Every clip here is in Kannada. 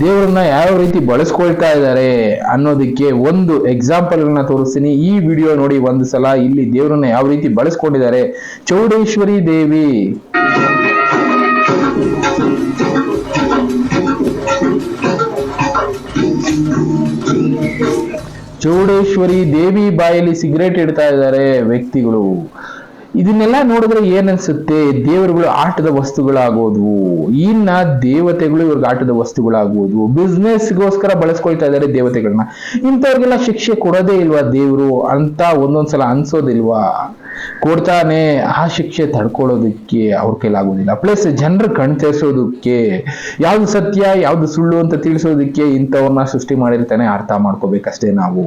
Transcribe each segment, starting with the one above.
ದೇವರನ್ನ ಯಾವ ರೀತಿ ಬಳಸ್ಕೊಳ್ತಾ ಇದ್ದಾರೆ ಅನ್ನೋದಕ್ಕೆ ಒಂದು ಎಕ್ಸಾಂಪಲ್ ಅನ್ನ ತೋರಿಸ್ತೀನಿ. ಈ ವಿಡಿಯೋ ನೋಡಿ ಒಂದು ಸಲ ಇಲ್ಲಿ ದೇವರನ್ನ ಯಾವ ರೀತಿ ಬಳಸ್ಕೊಂಡಿದ್ದಾರೆ. ಚೌಡೇಶ್ವರಿ ದೇವಿ. ಚೌಡೇಶ್ವರಿ ದೇವಿ ಬಾಯಲ್ಲಿ ಸಿಗರೇಟ್ ಇಡ್ತಾ ಇದ್ದಾರೆ ವ್ಯಕ್ತಿಗಳು. ಇದನ್ನೆಲ್ಲ ನೋಡಿದ್ರೆ ಏನನ್ಸುತ್ತೆ? ದೇವರುಗಳು ಆಟದ ವಸ್ತುಗಳಾಗೋದು. ಇನ್ನ ದೇವತೆಗಳು ಇವ್ರಿಗೆ ಆಟದ ವಸ್ತುಗಳಾಗೋದು. ಬಿಸ್ನೆಸ್ಗೋಸ್ಕರ ಬಳಸ್ಕೊಳ್ತಾ ಇದ್ದಾರೆ ದೇವತೆಗಳನ್ನ. ಇಂಥವ್ರಿಗೆಲ್ಲ ಶಿಕ್ಷೆ ಕೊಡೋದೇ ಇಲ್ವಾ ದೇವರು? ಅಂತ ಒಂದೊಂದ್ಸಲ ಅನ್ಸೋದಿಲ್ವಾ? ಕೊಡ್ತಾನೆ. ಆ ಶಿಕ್ಷೆ ತಡ್ಕೊಳ್ಳೋದಕ್ಕೆ ಅವ್ರ ಕೈಲಾಗೋದಿಲ್ಲ. ಪ್ಲಸ್ ಜನರು ಕಣ್ ತೆರೆಸೋದಕ್ಕೆ, ಯಾವ್ದು ಸತ್ಯ, ಯಾವ್ದು ಸುಳ್ಳು ಅಂತ ತಿಳಿಸೋದಕ್ಕೆ ಇಂಥವ್ರನ್ನ ಸೃಷ್ಟಿ ಮಾಡಿರ್ತಾನೆ ಅರ್ಥ ಮಾಡ್ಕೋಬೇಕಷ್ಟೇ ನಾವು.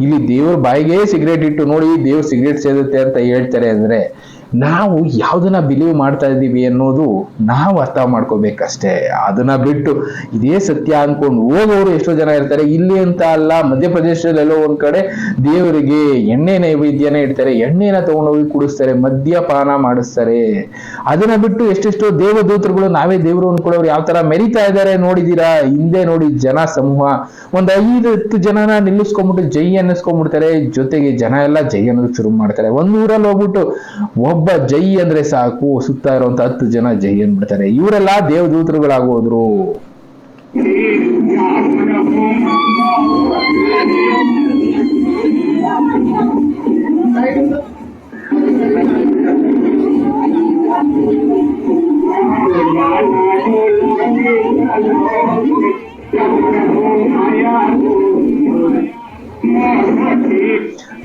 ಇಲ್ಲಿ ದೇವ್ರ ಬಾಯಿಗೆ ಸಿಗರೇಟ್ ಇಟ್ಟು ನೋಡಿ ದೇವ್ರ ಸಿಗರೇಟ್ ಸೇರುತ್ತೆ ಅಂತ ಹೇಳ್ತಾರೆ ಅಂದ್ರೆ it. ನಾವು ಯಾವ್ದನ್ನ ಬಿಲೀವ್ ಮಾಡ್ತಾ ಇದ್ದೀವಿ ಅನ್ನೋದು ನಾವು ಅರ್ಥ ಮಾಡ್ಕೋಬೇಕಷ್ಟೇ. ಅದನ್ನ ಬಿಟ್ಟು ಇದೇ ಸತ್ಯ ಅನ್ಕೊಂಡು ಹೋಗೋರು ಎಷ್ಟೋ ಜನ ಇರ್ತಾರೆ. ಇಲ್ಲಿ ಅಂತ ಅಲ್ಲ, ಮಧ್ಯಪ್ರದೇಶದಲ್ಲಿ ಎಲ್ಲೋ ಒಂದ್ ಕಡೆ ದೇವರಿಗೆ ಎಣ್ಣೆ ನೈವೇದ್ಯನ ಇಡ್ತಾರೆ, ಎಣ್ಣೆನ ತಗೊಂಡೋಗಿ ಕುಡಿಸ್ತಾರೆ, ಮದ್ಯಪಾನ ಮಾಡಿಸ್ತಾರೆ. ಅದನ್ನ ಬಿಟ್ಟು ಎಷ್ಟೆಷ್ಟೋ ದೇವದೂತರುಗಳು ನಾವೇ ದೇವರು ಅನ್ಕೊಳ್ಳೋರು ಯಾವ ತರ ಮೆರಿತಾ ಇದ್ದಾರೆ ನೋಡಿದೀರಾ? ಹಿಂದೆ ನೋಡಿ ಜನ ಸಮೂಹ. ಒಂದ್ ಐದು, ಹತ್ತು ಜನನ ನಿಲ್ಲಿಸ್ಕೊಂಡ್ಬಿಟ್ಟು ಜೈ ಅನ್ನಿಸ್ಕೊಂಡ್ಬಿಡ್ತಾರೆ. ಜೊತೆಗೆ ಜನ ಎಲ್ಲ ಜೈ ಅನ್ನೋದು ಶುರು ಮಾಡ್ತಾರೆ. ಒಂದ್ ಊರಲ್ಲಿ ಹೋಗ್ಬಿಟ್ಟು ಒಬ್ಬ ಜೈ ಅಂದ್ರೆ ಸಾಕು ಸುತ್ತ ಇರುವಂತ ಹತ್ತು ಜನ ಜೈ ಅಂದ್ಬಿಡ್ತಾರೆ. ಇವರೆಲ್ಲ ದೇವದೂತರುಗಳಾಗೋದ್ರು.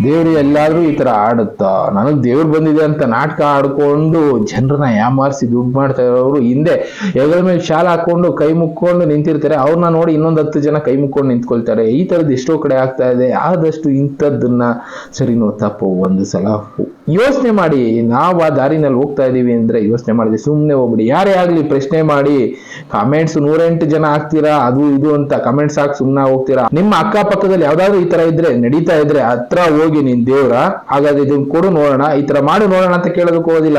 ದೇವ್ರು ಎಲ್ಲಾದ್ರೂ ಈ ತರ ಆಡುತ್ತಾ? ನನಗ್ ದೇವ್ರು ಬಂದಿದೆ ಅಂತ ನಾಟಕ ಆಡ್ಕೊಂಡು ಜನರನ್ನ ಯಾಮಾರಿಸಿ ದುಡ್ಡು ಮಾಡ್ತಾ ಇರೋರು ಹಿಂದೆ. ಎಲ್ಲರ ಮೇಲೆ ಶಾಲ ಹಾಕೊಂಡು ಕೈ ಮುಕ್ಕೊಂಡು ನಿಂತಿರ್ತಾರೆ. ಅವ್ರನ್ನ ನೋಡಿ ಇನ್ನೊಂದ್ ಹತ್ತು ಜನ ಕೈ ಮುಕ್ಕೊಂಡು ನಿಂತ್ಕೊಳ್ತಾರೆ. ಈ ತರದ್ ಎಷ್ಟೋ ಕಡೆ ಆಗ್ತಾ ಇದೆ. ಆದಷ್ಟು ಇಂಥದ್ದನ್ನ ಸರಿ ತಪ್ಪು, ಒಂದು ಸಲ ಯೋಚನೆ ಮಾಡಿ. ನಾವು ಆ ದಾರಿನಲ್ಲಿ ಹೋಗ್ತಾ ಇದೀವಿ ಅಂದ್ರೆ ಯೋಚನೆ ಮಾಡಿದೆ ಸುಮ್ಮನೆ ಹೋಗ್ಬಿಡಿ. ಯಾರೇ ಆಗ್ಲಿ ಪ್ರಶ್ನೆ ಮಾಡಿ. ಕಾಮೆಂಟ್ಸ್ ನೂರೆಂಟು ಜನ ಆಗ್ತೀರಾ ಅದು ಇದು ಅಂತ ಕಮೆಂಟ್ಸ್ ಹಾಕಿ ಸುಮ್ಮನೆ ಹೋಗ್ತೀರಾ? ನಿಮ್ಮ ಅಕ್ಕಪಕ್ಕದಲ್ಲಿ ಯಾವ್ದಾದ್ರು ಈ ತರ ಇದ್ರೆ, ನಡೀತಾ ಇದ್ರೆ, ಹತ್ರ ನಿನ್ ದೇವ್ರ, ಹಾಗಾದ್ರೆ ಇದನ್ನ ಕೊಡು ನೋಡೋಣ. ಈ ತರ ಮಾಡಿ ನೋಡೋಣ ಅಂತ ಕೇಳೋದಕ್ಕೆ ಹೋಗೋದಿಲ್ಲ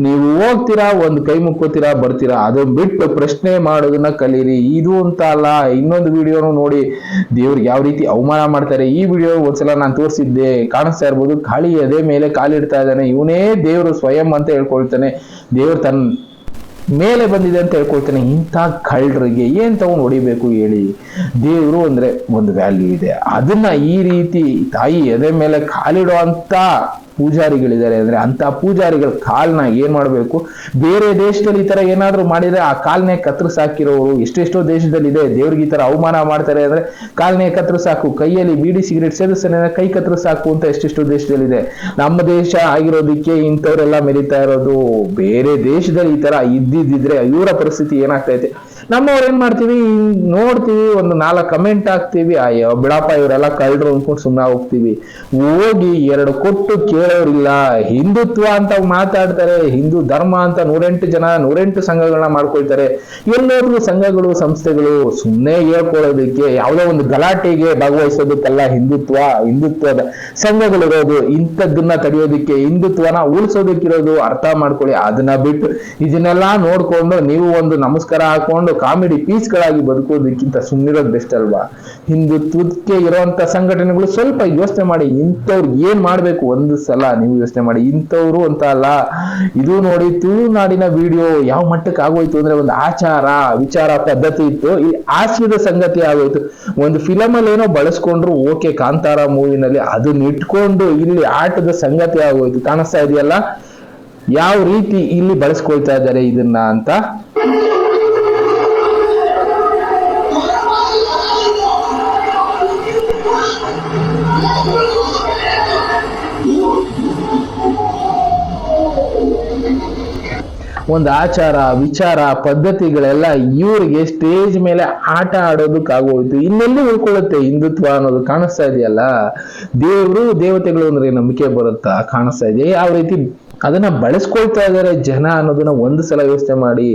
ನೀವು ಹೋಗ್ತೀರಾ, ಒಂದ್ ಕೈ ಮುಕ್ಕೋತೀರಾ, ಬರ್ತೀರಾ? ಅದನ್ನ ಬಿಟ್ಟು ಪ್ರಶ್ನೆ ಮಾಡೋದನ್ನ ಕಲೀರಿ. ಇದು ಅಂತ ಅಲ್ಲ, ಇನ್ನೊಂದು ವಿಡಿಯೋನು ನೋಡಿ. ದೇವ್ರಿಗೆ ಯಾವ ರೀತಿ ಅವಮಾನ ಮಾಡ್ತಾರೆ. ಈ ವಿಡಿಯೋ ಒಂದ್ಸಲ ನಾನು ತೋರಿಸಿದ್ದೆ. ಕಾಣಿಸ್ತಾ ಇರ್ಬೋದು, ಖಾಲಿ ಅದೇ ಮೇಲೆ ಕಾಲಿಡ್ತಾ ಇದ್ದಾನೆ. ಇವನೇ ದೇವರು ಸ್ವಯಂ ಅಂತ ಹೇಳ್ಕೊಳ್ತಾನೆ. ದೇವ್ರು ತನ್ನ ಮೇಲೆ ಬಂದಿದೆ ಅಂತ ಹೇಳ್ಕೊಳ್ತಾನೆ ಇಂಥ ಕಳ್ಳರಿಗೆ ಏನ್ ತಗೊಂಡು ಹೊಡಿಬೇಕು ಹೇಳಿ. ದೇವರು ಅಂದ್ರೆ ಒಂದು ವ್ಯಾಲ್ಯೂ ಇದೆ. ಅದನ್ನ ಈ ರೀತಿ ತಾಯಿ ಎದೆ ಮೇಲೆ ಕಾಲಿಡೋ ಅಂತ ಪೂಜಾರಿಗಳಿದ್ದಾರೆ ಅಂದ್ರೆ ಅಂತ ಪೂಜಾರಿಗಳ ಕಾಲ್ನ ಏನ್ ಮಾಡ್ಬೇಕು? ಬೇರೆ ದೇಶದಲ್ಲಿ ಈ ತರ ಏನಾದ್ರು ಮಾಡಿದ್ರೆ ಆ ಕಾಲ್ನೇ ಕತ್ರ ಹಾಕಿರೋರು ಎಷ್ಟೆಷ್ಟೋ ದೇಶದಲ್ಲಿ ಇದೆ ದೇವ್ರಿಗೆ ಈ ತರ ಅವಮಾನ ಮಾಡ್ತಾರೆ ಅಂದ್ರೆ ಕಾಲ್ನೇ ಕತ್ರ ಸಾಕು, ಕೈಯಲ್ಲಿ ಬೀಡಿ ಸಿಗರೇಟ್ ಸೇರಿಸ್ತಾನೆ ಅಂದ್ರೆ ಕೈ ಕತ್ರ ಸಾಕು ಅಂತ ಎಷ್ಟೆಷ್ಟೋ ದೇಶದಲ್ಲಿ ಇದೆ ನಮ್ಮ ದೇಶ ಆಗಿರೋದಕ್ಕೆ ಇಂಥವ್ರೆಲ್ಲ ಮೆರಿತಾ ಇರೋದು. ಬೇರೆ ದೇಶದಲ್ಲಿ ಈ ತರ ಇದ್ದಿದ್ರೆ ಇವರ ಪರಿಸ್ಥಿತಿ ಏನಾಗ್ತೈತೆ ನಮ್ಮವ್ರು ಏನ್ ಮಾಡ್ತೀವಿ? ನೋಡ್ತೀವಿ, ಒಂದು ನಾಲ್ಕು ಕಮೆಂಟ್ ಹಾಕ್ತೀವಿ. ಅಯ್ಯೋ, ಬಿಡಪ್ಪ, ಇವರೆಲ್ಲ ಕಳ್ಳರು ಅನ್ಕೊಂಡು ಸುಮ್ಮನೆ ಹೋಗ್ತೀವಿ. ಹೋಗಿ ಎರಡು ಕೊಟ್ಟು ಕೇಳೋರಿಲ್ಲ. ಹಿಂದುತ್ವ ಅಂತ ಮಾತಾಡ್ತಾರೆ, ಹಿಂದೂ ಧರ್ಮ ಅಂತ ನೂರೆಂಟು ಜನ, ನೂರೆಂಟು ಸಂಘಗಳನ್ನ ಮಾಡ್ಕೊಳ್ತಾರೆ. ಎಲ್ಲರಿಗೂ ಸಂಘಗಳು, ಸಂಸ್ಥೆಗಳು ಸುಮ್ಮನೆ ಹೇಳ್ಕೊಳ್ಳೋದಕ್ಕೆ ಯಾವುದೋ ಒಂದು ಗಲಾಟೆಗೆ ಭಾಗವಹಿಸೋದಕ್ಕೆಲ್ಲ ಹಿಂದುತ್ವ, ಹಿಂದುತ್ವದ ಸಂಘಗಳಿರೋದು ಇಂಥದ್ದನ್ನ ತಡೆಯೋದಕ್ಕೆ ಹಿಂದುತ್ವನ ಉಳಿಸೋದಕ್ಕಿರೋದು ಅರ್ಥ ಮಾಡ್ಕೊಳ್ಳಿ. ಅದನ್ನ ಬಿಟ್ಟು ಇದನ್ನೆಲ್ಲ ನೋಡ್ಕೊಂಡು ನೀವು ಒಂದು ನಮಸ್ಕಾರ ಹಾಕೊಂಡು ಕಾಮಿಡಿ ಪೀಸ್ಗಳಾಗಿ ಬದುಕೋದಕ್ಕಿಂತ ಸುಮ್ಮನಿರೋದು ಬೆಸ್ಟ್ ಅಲ್ವಾ? ಹಿಂದುತ್ವಕ್ಕೆ ಇರುವಂತ ಸಂಘಟನೆಗಳು ಸ್ವಲ್ಪ ಯೋಚನೆ ಮಾಡಿ, ಇಂಥವ್ರು ಏನ್ ಮಾಡ್ಬೇಕು ಒಂದು ಸಲ ನೀವು ಯೋಚನೆ ಮಾಡಿ. ಇಂಥವ್ರು ಅಂತ ಅಲ್ಲ, ಇದು ನೋಡಿ ತುಳುನಾಡಿನ ವಿಡಿಯೋ ಯಾವ ಮಟ್ಟಕ್ಕೆ ಆಗೋಯ್ತು ಅಂದ್ರೆ ಒಂದು ಆಚಾರ, ವಿಚಾರ ಪದ್ಧತಿ ಇತ್ತು. ಈ ಹಾಸ್ಯದ ಸಂಗತಿ ಆಗೋಯ್ತು. ಒಂದು ಫಿಲಮ್ ಅಲ್ಲಿ ಏನೋ ಬಳಸ್ಕೊಂಡ್ರು ಓಕೆ ಕಾಂತಾರ ಮೂವಿನಲ್ಲಿ, ಅದನ್ನ ಇಟ್ಕೊಂಡು ಇಲ್ಲಿ ಆಟದ ಸಂಗತಿ ಆಗೋಯ್ತು. ಕಾಣಿಸ್ತಾ ಇದೆಯಲ್ಲ? ಯಾವ ರೀತಿ ಇಲ್ಲಿ ಬಳಸ್ಕೊಳ್ತಾ ಇದ್ದಾರೆ ಇದನ್ನ ಅಂತ? ಒಂದು ಆಚಾರ, ವಿಚಾರ, ಪದ್ಧತಿಗಳೆಲ್ಲ ಇವರಿಗೆ ಸ್ಟೇಜ್ ಮೇಲೆ ಆಟ ಆಡೋದಕ್ಕಾಗೋಯ್ತು. ಇನ್ನೆಲ್ಲಿ ಉಳ್ಕೊಳ್ಳುತ್ತೆ ಹಿಂದುತ್ವ ಅನ್ನೋದು ಕಾಣಿಸ್ತಾ ಇದೆಯಲ್ಲ? ದೇವರು ದೇವತೆಗಳು ಅಂದ್ರೆ ನಂಬಿಕೆ ಬರುತ್ತಾ? ಕಾಣಿಸ್ತಾ ಇದೆ ಯಾವ ರೀತಿ ಅದನ್ನ ಬಳಸ್ಕೊಳ್ತಾ ಇದ್ದಾರೆ ಜನ ಅನ್ನೋದನ್ನ ಒಂದು ಸಲ ಯೋಚನೆ ಮಾಡಿ,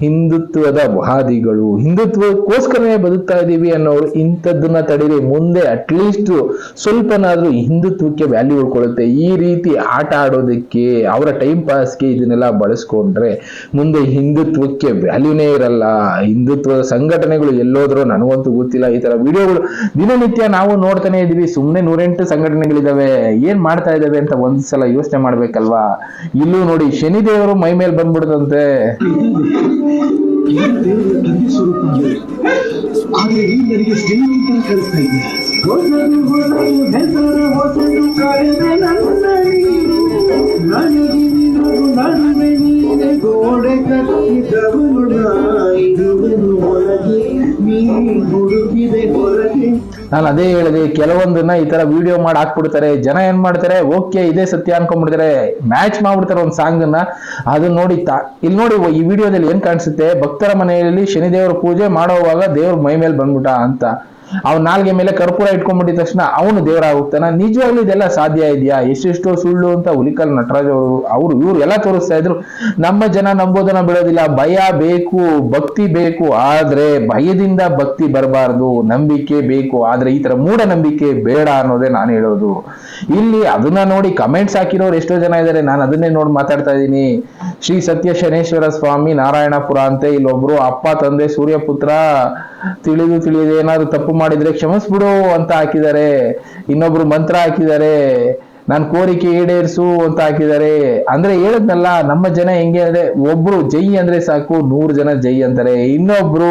ಹಿಂದುತ್ವದ ವಾದಿಗಳು ಹಿಂದುತ್ವಕ್ಕೋಸ್ಕರನೇ ಬದುಕ್ತಾ ಇದ್ದೀವಿ ಅನ್ನೋರು ಇಂಥದ್ದನ್ನ ತಡೀರಿ, ಮುಂದೆ ಅಟ್ಲೀಸ್ಟ್ ಸ್ವಲ್ಪನಾದ್ರೂ ಹಿಂದುತ್ವಕ್ಕೆ ವ್ಯಾಲ್ಯೂ ಉಳ್ಕೊಳ್ಳುತ್ತೆ. ಈ ರೀತಿ ಆಟ ಆಡೋದಕ್ಕೆ, ಅವರ ಟೈಮ್ ಪಾಸ್ಗೆ ಇದನ್ನೆಲ್ಲ ಬಳಸ್ಕೊಂಡ್ರೆ ಮುಂದೆ ಹಿಂದುತ್ವಕ್ಕೆ ವ್ಯಾಲ್ಯೂನೇ ಇರಲ್ಲ. ಹಿಂದುತ್ವದ ಸಂಘಟನೆಗಳು ಎಲ್ಲೋದ್ರೂ ನನಗಂತೂ ಗೊತ್ತಿಲ್ಲ. ಈ ತರ ವಿಡಿಯೋಗಳು ದಿನನಿತ್ಯ ನಾವು ನೋಡ್ತಾನೆ ಇದೀವಿ ಸುಮ್ಮನೆ ನೂರೆಂಟು ಸಂಘಟನೆಗಳಿದಾವೆ. ಏನ್ ಮಾಡ್ತಾ ಇದಾವೆ ಅಂತ ಒಂದ್ಸಲ ಯೋಚನೆ ಮಾಡ್ಬೇಕಲ್ವಾ? ಇಲ್ಲೂ ನೋಡಿ ಶನಿದೇವರು ಮೈ ಮೇಲೆ ಬಂದ್ಬಿಡ್ತಂತೆ. ದೇವರ ನನಗೆ ನಾನು ಅದೇ ಹೇಳಿದೆ, ಕೆಲವೊಂದನ್ನ ಈ ತರ ವಿಡಿಯೋ ಮಾಡಿ ಹಾಕ್ಬಿಡ್ತಾರೆ. ಜನ ಏನ್ ಮಾಡ್ತಾರೆ, ಓಕೆ, ಇದೇ ಸತ್ಯ ಅನ್ಕೊಂಡ್ಬಿಡ್ತಾರೆ. ಮ್ಯಾಚ್ ಮಾಡ್ಬಿಡ್ತಾರೆ ಒಂದು ಸಾಂಗ್ ಅನ್ನ. ಅದನ್ನ ನೋಡಿ ಇಲ್ಲಿ ನೋಡಿ, ಈ ವಿಡಿಯೋದಲ್ಲಿ ಏನ್ ಕಾಣಿಸುತ್ತೆ? ಭಕ್ತರ ಮನೆಯಲ್ಲಿ ಶನಿದೇವರ ಪೂಜೆ ಮಾಡೋವಾಗ ದೇವ್ರ ಮೈ ಮೇಲೆ ಬಂದ್ಬಿಟ್ಟ ಅಂತ. ಅವ್ನ ನಾಲ್ಗೆ ಮೇಲೆ ಕರ್ಪೂರ ಇಟ್ಕೊಂಡ್ಬಿಟ್ಟಿದ ತಕ್ಷಣ ಅವನು ದೇವರ ಹೋಗ್ತಾನ ನಿಜವಾಗ್ಲೂ ಇದೆಲ್ಲ ಸಾಧ್ಯ ಇದೆಯಾ? ಎಷ್ಟೆಷ್ಟೋ ಸುಳ್ಳು ಅಂತ ಹುಲಿಕಲ್ ನಟರಾಜ್ ಅವರು ಅವರು ಇವ್ರು ಎಲ್ಲ ತೋರಿಸ್ತಾ ಇದ್ರು. ನಮ್ಮ ಜನ ನಂಬೋದನ್ನ ಬಿಡೋದಿಲ್ಲ. ಭಯ ಬೇಕು, ಭಕ್ತಿ ಬೇಕು. ಆದ್ರೆ ಭಯದಿಂದ ಭಕ್ತಿ ಬರಬಾರ್ದು. ನಂಬಿಕೆ ಬೇಕು. ಆದ್ರೆ ಈ ತರ ಮೂಢನಂಬಿಕೆ ಬೇಡ ಅನ್ನೋದೇ ನಾನು ಹೇಳೋದು. ಇಲ್ಲಿ ಅದನ್ನ ನೋಡಿ ಕಮೆಂಟ್ಸ್ ಹಾಕಿರೋರು ಎಷ್ಟೋ ಜನ ಇದ್ದಾರೆ ನಾನು ಅದನ್ನೇ ನೋಡಿ ಮಾತಾಡ್ತಾ ಇದ್ದೀನಿ. ಶ್ರೀ ಸತ್ಯ ಶನೇಶ್ವರ ಸ್ವಾಮಿ ನಾರಾಯಣಪುರ ಅಂತೆ ಇಲ್ಲೊಬ್ರು ಅಪ್ಪ, ತಂದೆ, ಸೂರ್ಯಪುತ್ರ ತಿಳಿದು ತಿಳಿಯದೆ ಏನಾದ್ರು ತಪ್ಪು ಮಾಡಿದ್ರೆ ಕ್ಷಮಿಸ್ಬಿಡು ಅಂತ ಹಾಕಿದ್ದಾರೆ. ಇನ್ನೊಬ್ರು ಮಂತ್ರ ಹಾಕಿದ್ದಾರೆ. ನಾನು ಕೋರಿಕೆ ಈಡೇರಿಸು ಅಂತ ಹಾಕಿದ್ದಾರೆ. ಅಂದ್ರೆ ಹೇಳದ್ನಲ್ಲ, ನಮ್ಮ ಜನ ಹೆಂಗೆ ಅಂದ್ರೆ ಒಬ್ರು ಜೈ ಅಂದ್ರೆ ಸಾಕು, ನೂರು ಜನ ಜೈ ಅಂತಾರೆ. ಇನ್ನೊಬ್ರು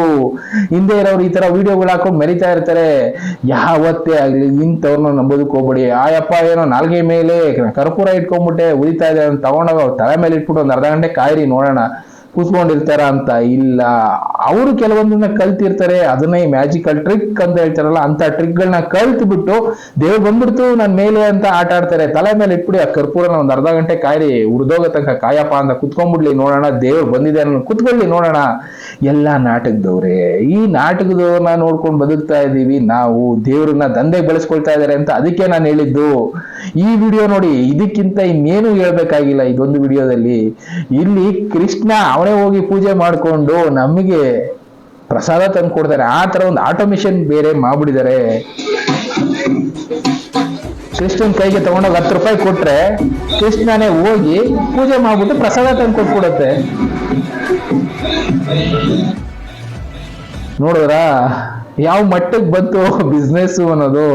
ಹಿಂದೆ ಇರೋರು ಈ ತರ ವಿಡಿಯೋಗಳು ಹಾಕೊಂಡು ಮೆರಿತಾ ಇರ್ತಾರೆ. ಯಾವತ್ತೇ ಆಗ್ಲಿ ಇಂಥವ್ರನ್ನ ನಂಬೋದಕ್ಕೆ ಹೋಗ್ಬೇಡಿ. ಆಯಪ್ಪ ಏನೋ ನಾಲ್ಗೆ ಮೇಲೆ ಕರ್ಪೂರ ಇಟ್ಕೊಂಡ್ಬಿಟ್ಟೆ ಉಳಿತಾ ಇದೆ ಅಂತ ತಗೊಂಡೋಗ ತಲೆ ಮೇಲೆ ಇಟ್ಬಿಟ್ಟು ಒಂದ್ ಅರ್ಧ ಗಂಟೆ ಕಾಯಿರಿ, ನೋಡೋಣ. ಕೂತ್ಕೊಂಡಿರ್ತಾರ ಅಂತ ಇಲ್ಲ. ಅವರು ಕೆಲವೊಂದನ್ನ ಕಲ್ತಿರ್ತಾರೆ, ಅದನ್ನ ಮ್ಯಾಜಿಕಲ್ ಟ್ರಿಕ್ ಅಂತ ಹೇಳ್ತಾರಲ್ಲ ಅಂತ ಟ್ರಿಕ್ ಗಳನ್ನ ಕಲ್ತು ಬಿಟ್ಟು ದೇವ್ ಬಂದ್ಬಿಡ್ತು ನನ್ನ ಮೇಲೆ ಅಂತ ಆಟ ಆಡ್ತಾರೆ. ತಲೆ ಮೇಲೆ ಇಟ್ಬಿಡಿ, ಆ ಕರ್ಪೂರನ ಒಂದ್ ಅರ್ಧ ಗಂಟೆ ಕಾಯಿರಿ, ಉರ್ದೋಗ ತನಕ ಕಾಯಪ್ಪ ಅಂತ ಕುತ್ಕೊಂಡ್ಬಿಡ್ಲಿ, ನೋಡೋಣ, ದೇವ್ರು ಬಂದಿದೆ ಅನ್ನೋ ಕುತ್ಕೊಳ್ಳಿ, ನೋಡೋಣ. ಎಲ್ಲ ನಾಟಕದವ್ರೆ, ಈ ನಾಟಕದವ್ರನ್ನ ನೋಡ್ಕೊಂಡು ಬದುಕ್ತಾ ಇದೀವಿ ನಾವು, ದೇವ್ರನ್ನ ದಂಧೆಗೆ ಬೆಳೆಸ್ಕೊಳ್ತಾ ಇದಾರೆ ಅಂತ ಅದಕ್ಕೆ ನಾನು ಹೇಳಿದ್ದು. ಈ ವಿಡಿಯೋ ನೋಡಿ, ಇದಕ್ಕಿಂತ ಇನ್ನೇನು ಹೇಳ್ಬೇಕಾಗಿಲ್ಲ, ಇದೊಂದು ವಿಡಿಯೋದಲ್ಲಿ. ಇಲ್ಲಿ ಕೃಷ್ಣ ಅವನೇ ಹೋಗಿ ಪೂಜೆ ಮಾಡ್ಕೊಂಡು ನಮಗೆ ಪ್ರಸಾದ ತಂದು ಕೊಡ್ತಾರೆ ಆ ತರ ಒಂದು ಆಟೋಮೇಷನ್ ಬೇರೆ ಮಾಡ್ಬಿಟ್ಟಿದ್ದಾರೆ. ಕೃಷ್ಣನ್ ಕೈಗೆ ತಗೊಂಡೋಗಿ ಹತ್ತು ರೂಪಾಯಿ ಕೊಟ್ರೆ ಕೃಷ್ಣನೇ ಹೋಗಿ ಪೂಜೆ ಮಾಡ್ಬಿಟ್ಟು ಪ್ರಸಾದ ತಂದು ಕೊಟ್ಬಿಡತ್ತೆ ನೋಡಿದ್ರಾ? ಯಾವ ಮಟ್ಟಕ್ಕೆ ಬಂತು ಬಿಸ್ನೆಸ್ ಅನ್ನೋದು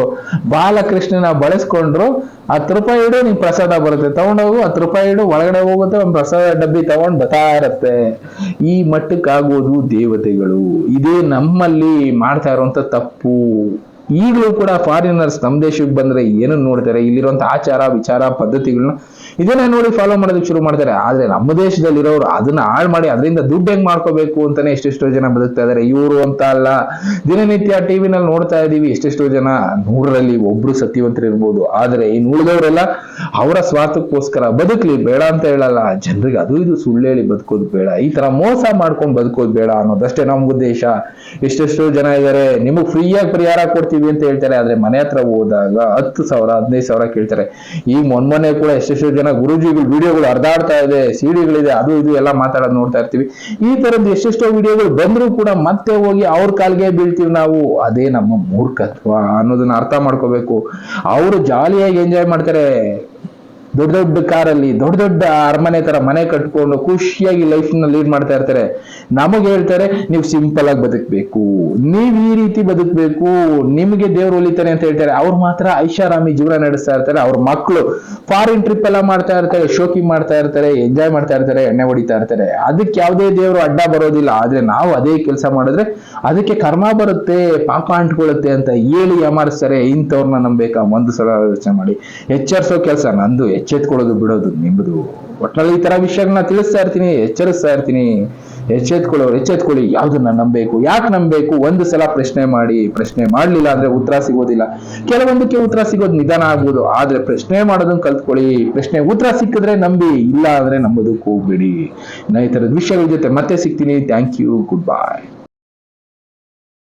ಬಾಲಕೃಷ್ಣನ ಬಳಸ್ಕೊಂಡ್ರು, ಹತ್ತು ರೂಪಾಯಿ ಇಡು ನಿಮ್ ಪ್ರಸಾದ ಬರುತ್ತೆ. ತಗೊಂಡೋಗು ಹತ್ತು ರೂಪಾಯಿ ಇಡು ಒಳಗಡೆ ಹೋಗುತ್ತೆ, ಒಂದು ಪ್ರಸಾದ ಡಬ್ಬಿ ತಗೊಂಡ್ ಬರ್ತಾ ಇರತ್ತೆ. ಈ ಮಟ್ಟಕ್ಕಾಗೋದು ದೇವತೆಗಳು. ಇದೇ ನಮ್ಮಲ್ಲಿ ಮಾಡ್ತಾ ಇರುವಂತ ತಪ್ಪು. ಈಗಲೂ ಕೂಡ ಫಾರಿನರ್ಸ್ ನಮ್ಮ ದೇಶಕ್ಕೆ ಬಂದ್ರೆ ಏನನ್ನ ನೋಡ್ತಾರೆ? ಇಲ್ಲಿರುವಂತ ಆಚಾರ, ವಿಚಾರ ಪದ್ಧತಿಗಳನ್ನ ಇದನ್ನ ನೋಡಿ ಫಾಲೋ ಮಾಡೋದಕ್ಕೆ ಶುರು ಮಾಡ್ತಾರೆ. ಆದ್ರೆ ನಮ್ಮ ದೇಶದಲ್ಲಿರೋರು ಅದನ್ನ ಹಾಳು ಮಾಡಿ ಅದರಿಂದ ದುಡ್ಡು ಹೆಂಗ್ ಮಾಡ್ಕೋಬೇಕು ಅಂತಾನೆ ಎಷ್ಟೆಷ್ಟೋ ಜನ ಬದುಕ್ತಾ ಇದಾರೆ. ಇವರು ಅಂತ ಅಲ್ಲ. ದಿನನಿತ್ಯ ಟಿವಿನಲ್ಲಿ ನೋಡ್ತಾ ಇದೀವಿ ಎಷ್ಟೆಷ್ಟೋ ಜನ. ನೂರರಲ್ಲಿ ಒಬ್ರು ಸತ್ಯವಂತರು ಇರ್ಬೋದು ಆದ್ರೆ ಇನ್ನು ಉಳಿದವರೆಲ್ಲ ಅವರ ಸ್ವಾರ್ಥಕ್ಕೋಸ್ಕರ ಬದುಕ್ಲಿ, ಬೇಡ ಅಂತ ಹೇಳಲ್ಲ. ಜನರಿಗೆ ಅದು ಇದು ಸುಳ್ಳು ಹೇಳಿ ಬದುಕೋದು ಬೇಡ. ಈ ತರ ಮೋಸ ಮಾಡ್ಕೊಂಡು ಬದುಕೋದು ಬೇಡ ಅನ್ನೋದಷ್ಟೇ ನಮ್ಮ ಉದ್ದೇಶ. ಎಷ್ಟೆಷ್ಟೋ ಜನ ಇದಾರೆ. ನಿಮಗೆ ಫ್ರೀಯಾಗಿ ಪರಿಹಾರ ಕೊಡ್ತೀವಿ ಅಂತ ಹೇಳ್ತಾರೆ. ಆದ್ರೆ ಮನೆ ಹತ್ರ ಹೋದಾಗ ಹತ್ತು ಸಾವಿರ, ಹದಿನೈದು ಸಾವಿರ ಕೇಳ್ತಾರೆ. ಈ ಮೊನ್ನೆ ಕೂಡ ಎಷ್ಟೆಷ್ಟೋ ಜನ ಗುರುಜಿಗಳು ವಿಡಿಯೋಗಳು ಹರಿದಾಡ್ತಾ ಇದೆ, ಸಿಡಿಗಳಿದೆ, ಅದು ಇದು ಎಲ್ಲ ಮಾತಾಡೋದು ನೋಡ್ತಾ ಇರ್ತೀವಿ. ಈ ತರದ್ ಎಷ್ಟೆಷ್ಟೋ ವಿಡಿಯೋಗಳು ಬಂದರೂ ಕೂಡ ಮತ್ತೆ ಹೋಗಿ ಅವ್ರ ಕಾಲ್ಗೆ ಬೀಳ್ತೀವಿ ನಾವು. ಅದೇ ನಮ್ಮ ಮೂರ್ಖತ್ವ ಅನ್ನೋದನ್ನ ಅರ್ಥ ಮಾಡ್ಕೋಬೇಕು. ಅವರು ಜಾಲಿಯಾಗಿ ಎಂಜಾಯ್ ಮಾಡ್ತಾರೆ. ದೊಡ್ಡ ದೊಡ್ಡ ಕಾರಲ್ಲಿ, ದೊಡ್ಡ ದೊಡ್ಡ ಅರಮನೆ ತರ ಮನೆ ಕಟ್ಕೊಂಡು ಖುಷಿಯಾಗಿ ಲೈಫ್ನ ಲೀಡ್ ಮಾಡ್ತಾ ಇರ್ತಾರೆ. ನಮಗೆ ಹೇಳ್ತಾರೆ, ನೀವು ಸಿಂಪಲ್ ಆಗಿ ಬದುಕಬೇಕು. ನೀವ್ ಈ ರೀತಿ ಬದುಕಬೇಕು. ನಿಮಗೆ ದೇವ್ರು ಒಲಿತಾನೆ ಅಂತ ಹೇಳ್ತಾರೆ. ಅವ್ರು ಮಾತ್ರ ಐಷಾರಾಮಿ ಜೀವನ ನಡೆಸ್ತಾ ಇರ್ತಾರೆ. ಅವ್ರ ಮಕ್ಕಳು ಫಾರಿನ್ ಟ್ರಿಪ್ ಎಲ್ಲ ಮಾಡ್ತಾ ಇರ್ತಾರೆ ಶೋಕಿಂಗ್ ಮಾಡ್ತಾ ಇರ್ತಾರೆ ಎಂಜಾಯ್ ಮಾಡ್ತಾ ಇರ್ತಾರೆ, ಎಣ್ಣೆ ಹೊಡಿತಾ ಇರ್ತಾರೆ. ಅದಕ್ಕೆ ಯಾವುದೇ ದೇವರು ಅಡ್ಡ ಬರೋದಿಲ್ಲ. ಆದ್ರೆ ನಾವು ಅದೇ ಕೆಲಸ ಮಾಡಿದ್ರೆ ಅದಕ್ಕೆ ಕರ್ಮ ಬರುತ್ತೆ, ಪಾಪ ಅಂಟ್ಕೊಳ್ಳುತ್ತೆ ಅಂತ ಹೇಳಿ ಯಮಾರಿಸ್ತಾರೆ ಇಂಥವ್ರನ್ನ ನಂಬೇಕಾ ಒಂದು ಸಲ ಯೋಚನೆ ಮಾಡಿ. ಎಚ್ಚರಿಸೋ ಕೆಲಸ, ನಂದು ಎಚ್ಚೆತ್ಕೊಳ್ಳೋದು ಬಿಡೋದು ನಿಮ್ಮದು. ಒಟ್ಟಿನಲ್ಲಿ ಈ ತರ ವಿಷಯಗಳನ್ನ ತಿಳಿಸ್ತಾ ಇರ್ತೀನಿ, ಎಚ್ಚರಿಸ್ತಾ ಇರ್ತೀನಿ. ಎಚ್ಚೆತ್ಕೊಳ್ಳೋರು ಎಚ್ಚೆತ್ಕೊಳ್ಳಿ, ಯಾವ್ದನ್ನ ನಂಬೇಕು ಯಾಕೆ ನಂಬೇಕು ಒಂದು ಸಲ ಪ್ರಶ್ನೆ ಮಾಡಿ, ಪ್ರಶ್ನೆ ಮಾಡ್ಲಿಲ್ಲ ಅಂದ್ರೆ ಉತ್ತರ ಸಿಗೋದಿಲ್ಲ. ಕೆಲವೊಂದಕ್ಕೆ ಉತ್ತರ ಸಿಗೋದು ನಿಧಾನ ಆಗ್ಬೋದು, ಆದ್ರೆ ಪ್ರಶ್ನೆ ಮಾಡೋದನ್ನ ಕಲ್ತ್ಕೊಳ್ಳಿ. ಪ್ರಶ್ನೆ ಉತ್ತರ ಸಿಕ್ಕಿದ್ರೆ ನಂಬಿ, ಇಲ್ಲ ಅಂದ್ರೆ ನಂಬೋದಕ್ಕೆ ಹೋಗ್ಬೇಡಿ. ನಾ ಈ ತರದ ವಿಷಯಗಳ ಜೊತೆ ಮತ್ತೆ ಸಿಗ್ತೀನಿ. Thank you good bye